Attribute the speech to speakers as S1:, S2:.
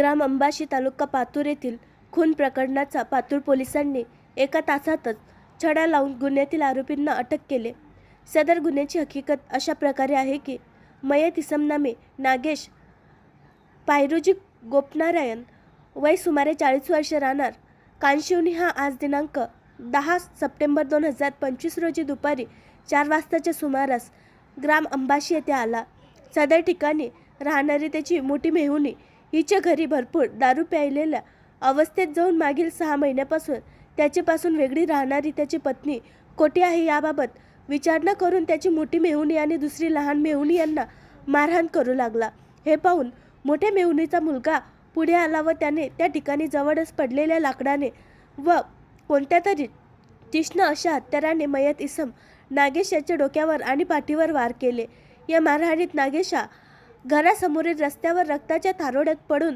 S1: ग्राम अंबाशी तालुका पातूर येथील खून प्रकरणाचा पातूर पोलिसांनी एका तासातच छडा लावून गुन्ह्यातील आरोपींना अटक केले. सदर गुन्ह्याची हकीकत अशा प्रकारे आहे की मयत इसम नामे नागेश पायरुजी गोपनारायण वय सुमारे चाळीस वर्ष राहणार. कानशिवनी हा आज दिनांक दहा सप्टेंबर दोन हजार पंचवीस रोजी दुपारी चार वाजताच्या सुमारास ग्राम अंबाशी येथे आला. सदर ठिकाणी राहणारी त्याची मोठी मेहुणी हिच्या घरी भरपूर दारू प्यायलेल्या अवस्थेत जाऊन मागील सहा महिन्यापासून त्याच्यापासून वेगळी राहणारी त्याची पत्नी कोठे आहे याबाबत विचारणा करून त्याची मोठी मेहुणी आणि दुसरी लहान मेहुणी यांना मारहाण करू लागला. हे पाहून मोठ्या मेहुणीचा मुलगा पुढे आला व त्याने त्या ठिकाणी जवळच पडलेल्या लाकडाने व कोणत्या तरी तीक्ष्ण अशा हत्याराने मयत इसम नागेश याच्या डोक्यावर आणि पाठीवर वार केले. या मारहाणीत नागेशा घरासमोरील रस्त्यावर रक्ताच्या थारोड्यात पडून